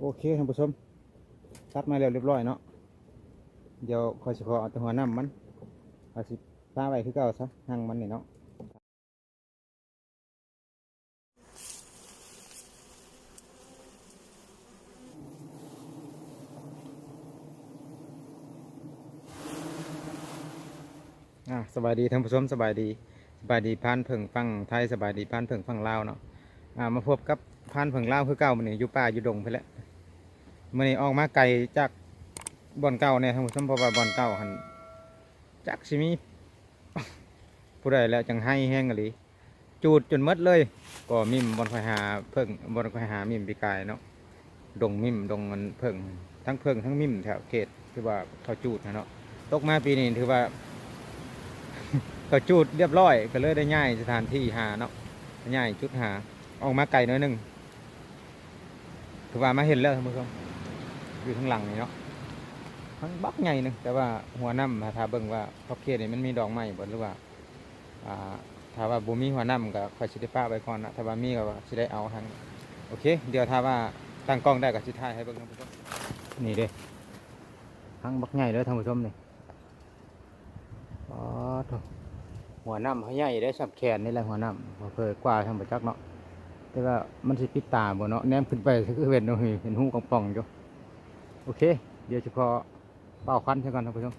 โอเคท่านผู้ชมตัดมาแล้วเรียบร้อยเนาะเดี๋ยวคอยเฉพาะเอาแต่หัวน้ำมันเอาสิป้าไว้คือเก่าซะหั่งมันนี่เนาะอะสบายดีท่านผู้ชมสบายดีสบายดีพานเพิ่งฟังไทยสบายดีพานเพิ่งฟังลาวเนาะอ่ามาพบกับพานเพิ่งลาวคือเก่ามันนี่อยู่ป่าอยู่ดงไปแล้ว มันนี่ออกมาไกลจากบ่อนเก่าเนี่ยท่านผู้ชมเพราะว่าบ่อนเก่าหันจักสิมีผู้ใดแล้วจังให้แห้งกะลีจูดจนมดเลย ก็มิมบอนคอยหาเพิ่งบอนคอยหามิมปีกายเนาะดงมิมดงมันเพิ่งทั้งเพิ่งทั้งมิมแถวเขตที่ว่าเขาจูดนะเนาะตกมาปีนี้ถือว่าเขาจูดเรียบร้อย ก็เลยได้ง่ายสถานที่หาเนาะง่ายจุดหาออกมาไกลหน้อยหนึงถือว่ามาเห็นแล้วท่านผู้ชม อยู่ข้างหลังนี่เนาะมันบักใหญ่นึงแต่ว่าหัวน้ำถ้าเบิ่งว่าขอบเขตนี่มันมีดอกไม้บ่หรือว่าอ่าถ้าว่าบ่มีหัวน้ำก็ค่อยสิได้ป้าไว้ก่อนนะถ้าว่ามีก็สิได้เอาทันโอเค เดี๋ยวถ้าว่าตั้งกล้องได้ก็สิถ่ายให้เบิ่งท่านผู้ชมนี่เด้ทั้งบักใหญ่เลยท่านผู้ชมนี่อ๋อโถหัวน้ำเขาใหญ่ได้สับแขนนี่แหละหัวน้ำบ่เคยกว่าทำบ่จักเนาะแต่ว่ามันสิปิดตาบ่เนาะแนมขึ้นไปคือเห็นเนาะเห็นหูกองป่องๆอยู่ โอเค เดี๋ยวจะขอเป่าควันซะก่อนท่านผู้ชม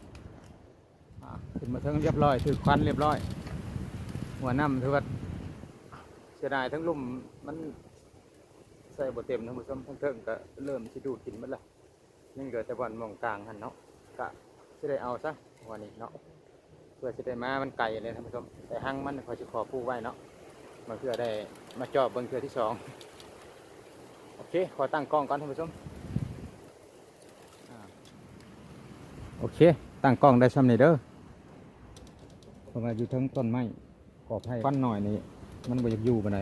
อ่าขึ้นมาถึงเรียบร้อยถือควันเรียบร้อย หัวน้ำถือว่าเสียดายทั้งลุ่มมันใส่บ่เต็มท่านผู้ชมทั้งเทิงก็เริ่มสิดูดกินมันละยังเหลือแต่บอนมองกลางหันเนาะก็สิได้เอาซะวันนี้เนาะเพื่อสิได้มามันไกลเลยท่านผู้ชมแต่หั่งมันคอยสิขอผู้ไว้เนาะมาเพื่อได้มาจอบเบิ่งเทือที่สองโอเค ขอตั้งกล้องก่อนท่านผู้ชมอ่า โอเค ตั้งกล้องได้ซ้ำนี่เด้อผมว่าอยู่ทั้งต้นไม้กอบให้ปั้นหน่อยนี่ มันบ่อยากอยู่ปานใด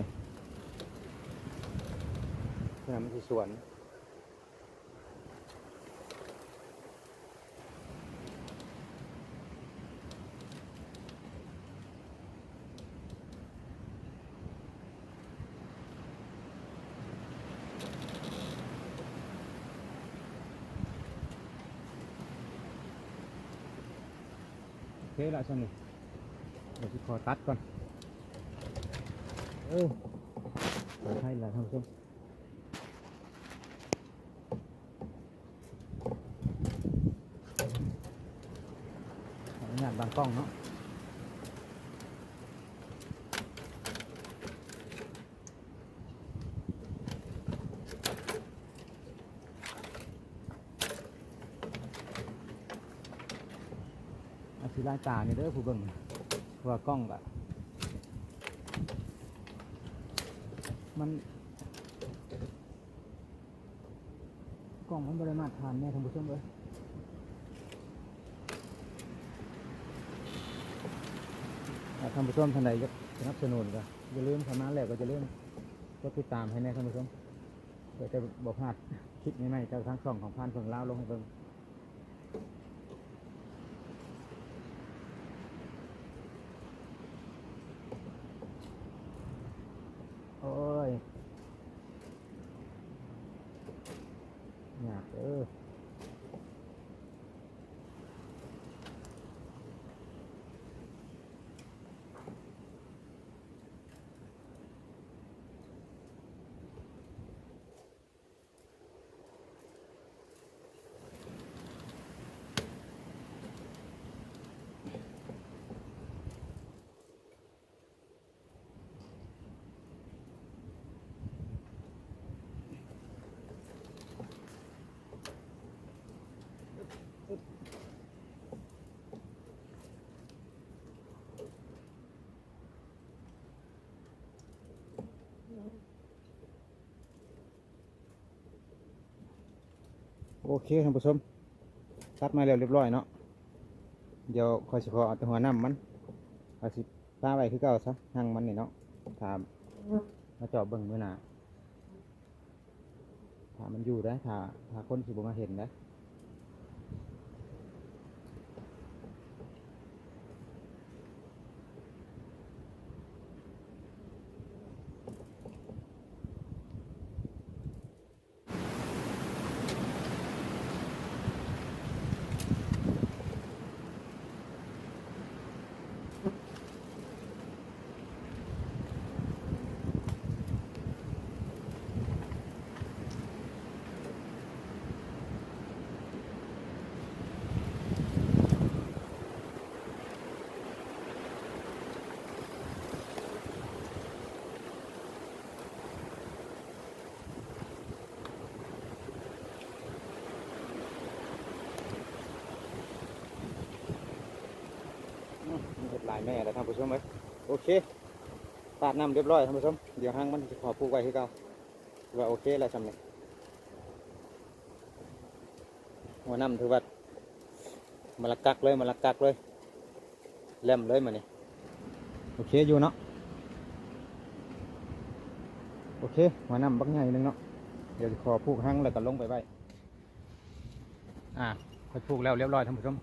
เพื่อมันสิสวน โอเคละช่างนี่เดี๋ยวจะขอ ตัดก่อนเออขอให้ละท่านผู้ชมขออนุญาตบางกล้องเนาะอาชีลายตาเนี่ยเด้อผู้เบิ่งเพราะว่ากล้องกะมันกล้องมันบริมาตรฐานแน่ท่านผู้ชมเลยท่านผู้ชมท่านใดอยากสนับสนุนก็อย่าลืมทำนั้นแหละก็จะเริ่าลืมกดติดตามให้แน่ท่านผู้ชมเพื่อจะบอกพลาดคลิปใหม่ๆจากทางช่องของพานเพิ่งเล่าลงให้เบิ่ง โอ้ยอยากเออ โอเคท่านผู้ชมตัดมาแล้วเรียบร้อยเนาะเดี๋ยวคอยเฉพาะเอาแต่หัวน้ำมันเอาสิป้าไว้คือเก่าซะหั่งมันนี่เนาะถามมาเจอบเบิ่งมื้อหน้าถ้ามันอยู่ได้ถ้าถ้าคนสิบ่มาเห็นนะายแม่แล้วท่านผู้ชมเอ้โอเคปาดน้ำเรียบร้อยท่านผู้ชมเดี๋ยวห้างมันจะขอปลูกไว้ที่เก่าว่าโอเคแล้วสำเร็จหัวน้ำถือว่ามาละกักเลยมาละกักเลยเล่มเลยมานี่โอเคอยู่เนาะโอเคหัวน้ำบักใหญ่หนึงเนาะเดี๋ยวจะขอปลูกห้างแล้วก็ลงไปไว้อ่าพอปลูกแล้วเรียบร้อยท่านผู้ชม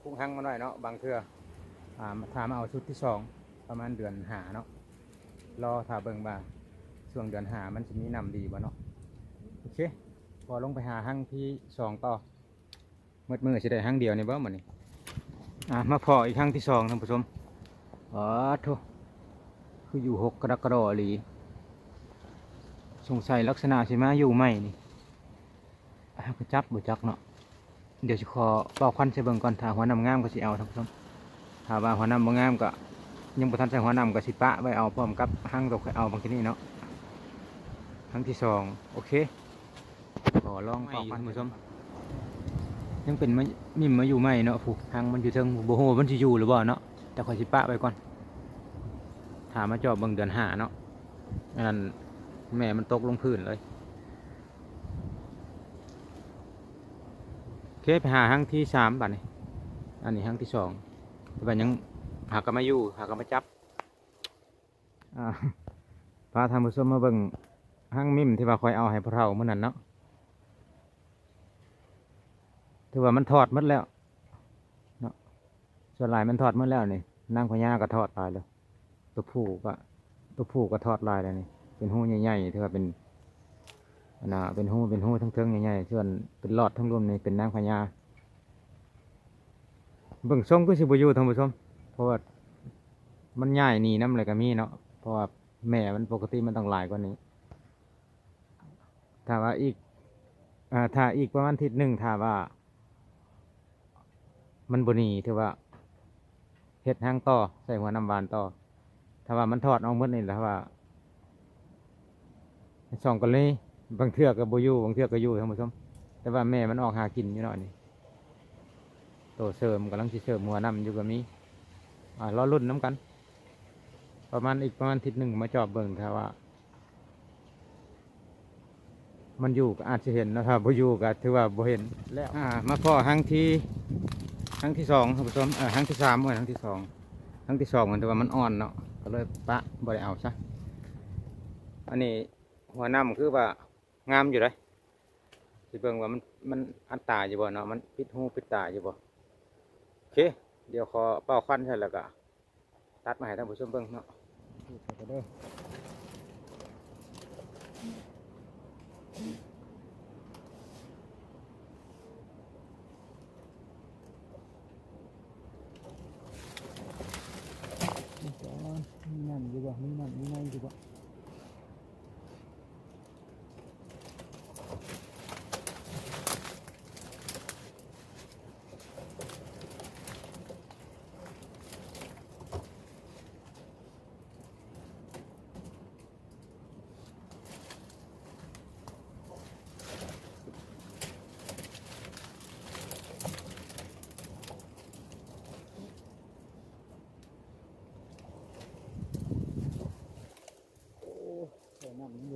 พุ่งหังมาหน่อยเนาะบางเทื่อ่าถามเอาชุดที่สองประมาณเดือนหาเนาะรอถ้าเบิงว่าช่วงเดือนหามันจะมีนำดีบ่เนาะโอเค พอลงไปหาหังที่สองต่อมืดมือสิได้หังเดียวนี่บ่หมดนี่อ่ามาพออีกหังที่สองท่านผู้ชมอ๋อโทคืออยู่หกกระดกระดอหลีสงสัยลักษณะสิมอยู่ใหม่นี่ก็จับบ่จักเนาะเดี๋ยวจะขอเป่าควันใส่เบิ่งก่อนถ้าหัวนำงามก็สิเอาท่านผู้ชม ถ้าว่าหัวน้ำบ่งามก็ยังบ่ทันใส่หัวน้ำก็สิปะไว้เอาพร้อมกับหั่งตกเอาบางทีนี่เนาะครั้งที่สองโอเคขอลองเป่าควันท่านผู้ชมยังเป็นมะมิมมาอยู่ไหมเนาะผูกหั่งมันอยู่เทิงบ่ฮู้ว่ามันสิอยู่หรือบ่เนาะแต่ขอยสิปะไว้ก่อนถ้ามาจอบเบิ่งเดือนห้าเนาะอันนั้นแม่มันตกลงพื้นเลยโอเคไปหาห้างที่สามบัดนี้อันนี้ห้างที่สอง แต่บัดยังหากกันมาอยู่หากกันมาจับอ่าพาทำผู้ชมมาเบิ่งห้างมิมที่ว่าคอยเอาให้พวกเราเมื่อนั้นเนาะถือว่ามันถอดหมดแล้วเนาะส่วนลายมันถอดหมดแล้วนี่นางพญาก็ถอดลายเลยตัวผู้ก็ตัวผู้ก็ถอดลายเลยนี่เป็นหูใหญ่ๆถือว่าเป็นอันน่ะเป็นหูเป็นหูทั้งเทิงใหญ่ๆส่วนเป็นหลอดทั้งรวมนี่เป็นนางพญา เบิ่งทรงก็สิบอยู่ท่านผู้ชมเพราะว่ามันใหญ่หนีน้ำอะไรก็มีเนาะเพราะว่าแม่มันปกติมันต้องหลายกว่านี้ถ้าว่าอีกอถ้าอีกประมาณอาทิศหนึ่งถ้าว่า มันบหนีถือว่าเฮ็ดหางต่อใส่หัวน้ำหวานต่อถ้าว่ามันถอดออกหมดนี่แหละว่าสองกันเลยบางเทือกก็บอยู่บางเทือกก็อยู่ท่านผู้ชมแต่ว่าแม่มันออกหากินอยู่เนาะนี่ โตเสริมกำลังสิเสริมหัวน้ำอยู่กับมีอ่ารอรุ่นน้ำกัน ประมาณอีกประมาณอาทิศหนึ่งมาจอบเบิ่งถ้าว่า มันอยู่ก็อาจจะเห็นนะครับบ่อยู่ก็ถือว่าบ่เห็นแล้วอ่ามาพ่อครั้งที่ครั้งที่สองท่านผู้ชมเออครั้งที่สามเมื่อครั้งที่สองครั้งที่สองมันแต่ว่ามันอ่อนเนาะก็เลยปะบ่ได้เอาซะอันนี้หัวน้ำคือว่างามอยู่เลยสิเบิ่งว่ามันมันอันตาอยู่บ่เนาะมันปิดหูปิดตาอยู่บ่ เค เดี๋ยวขอเป่าควันใช่แล้วก็ตัดมาให้ท่านผู้ชมเบิ่งเนาะ เด้อมีนั่นอยู่บ่มีนั่นมีนั่นอยู่บ่ โอ้แต่น้ำมันจะเต็มครับท่านผู้ชมเนี่ยน้ำยังบ่เต็มครับเราคอย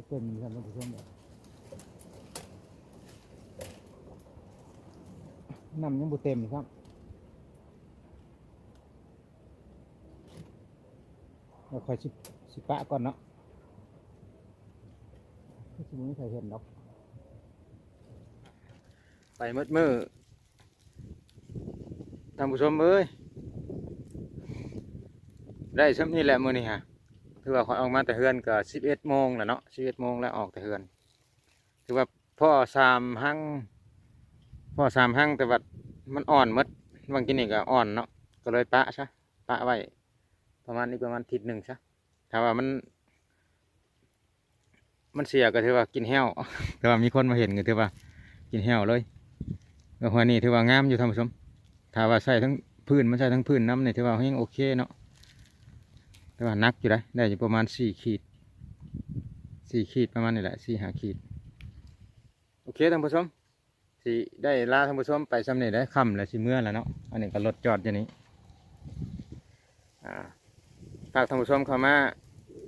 สิสิปะก่อนเนาะก็สิบ่มีใครเห็นดอกไปมืดมือท่านผู้ชมเอ้ยได้ซ้ำนี่แหละมื้อนี้ฮะ ถือว่าเขาออกมาแต่เฮือนก็สิบเอ็ดโมงแหละเนาะสิบเอ็ดโมงแล้วออกแต่เฮือน ถือว่าพ่อสามหังพ่อสามหังแต่ว่ามันอ่อนมดบางทีนี่ก็อ่อนเนาะก็เลยปะซะปะไว้ประมาณนี้ประมาณทิศหนึ่งซะถ้าว่ามัน มันเสียก็ถือว่ากินแห้วแต่ว่ามีคนมาเห็นก็ถือว่า กินแห้วเลยก็หัวนี่ถือว่างามอยู่ท่านผู้ชมถ้าว่าใส่ทั้งพื้นมันใส่ทั้งพื้นน้ำเนี่ยถือว่ายังโอเคเนาะ แต่ว่านักอยู่ได้ได้อยู่ประมาณสี่ขีดสี่ขีดประมาณนี้แหละสี่หาขีด โอเคท่านผู้ชมสิได้ลาท่านผู้ชมไปสำเร็จได้ค่ำแล้วสิเมื่อแล้วเนาะอันนี้ก็รถจอดอยู่นี้ฝากท่านผู้ชมเข้ามา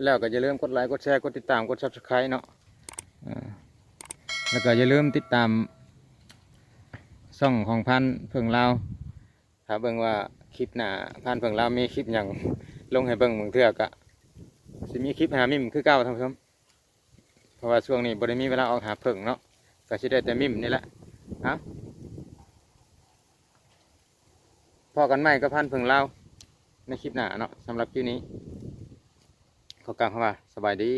แล้วก็อย่าลืมกดไลค์กดแชร์กดติดตามกด subscribe เนาะแล้วก็อย่าลืมติดตามช่องของพันเพิ่งลาวถ้าเบิ่งว่าคลิปหน้าพันเพิ่งลาวมีคลิปหยัง ลงให้เบิ่งบางเทือกะสิมีคลิปหามิมคือเก้าท่านผู้ชมเพราะว่าช่วงนี้บริมีเวลาออกหาเพิ่งเนาะก็สิได้แต่มิมนี่แหละเอาพอกันใหม่ก็พันเพิ่งลาในคลิปหน้าเนาะสำหรับคลิปนี้ขอกล่าวคำว่าสบายดี